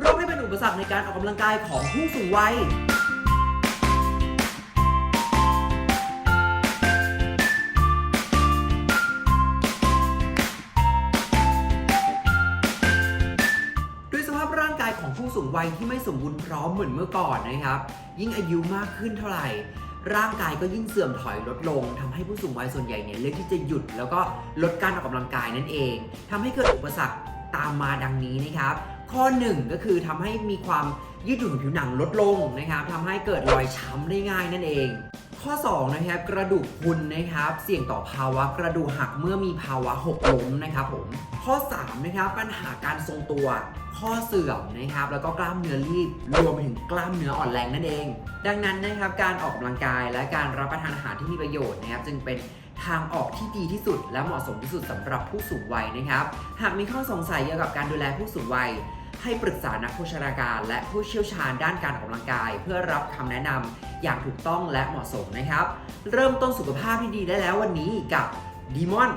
โรคที่เป็นอุปสรรคในการออกกำลังกายของผู้สูงวัย ด้วยสภาพร่างกายของผู้สูงวัยที่ไม่สมบูรณ์พร้อมเหมือนเมื่อก่อนนะครับ ยิ่งอายุมากขึ้นเท่าไหร่ ร่างกายก็ยิ่งเสื่อมถอยลดลงทำให้ผู้สูงวัยส่วนใหญ่เนี่ยเลือกที่จะหยุด แล้วก็ลดการออกกำลังกายนั่นเองทำให้เกิดอุปสรรคตามมาดังนี้นะครับ ข้อหนึ่งก็คือทำให้มีความยืดหยุ่นของผิวหนังลดลงนะครับทำให้เกิดรอยช้ำได้ง่ายนั่นเอง ข้อ 2 นะครับ กระดูกพุนนะครับ เสี่ยงต่อภาวะกระดูกหักเมื่อมีภาวะหกล้มนะครับผม ข้อ 3 นะครับ ปัญหาการทรงตัว ข้อเสื่อมนะครับ แล้วก็กล้ามเนื้อรีบ รวมไปถึงกล้ามเนื้ออ่อนแรงนั่นเอง ดังนั้นนะครับ การออกกำลังกายและการรับประทานอาหารที่มีประโยชน์นะครับ จึงเป็นทางออกที่ดีที่สุด และเหมาะสมที่สุดสำหรับผู้สูงวัยนะครับ หากมีข้อสงสัยเกี่ยวกับการดูแลผู้สูงวัย ให้ปรึกษานักโภชนาการ และผู้เชี่ยวชาญด้านการออกกำลังกาย เพื่อรับคำแนะนำอย่างถูกต้องและเหมาะสมนะครับ เริ่มต้นสุขภาพที่ดีได้แล้ววันนี้กับดีมอน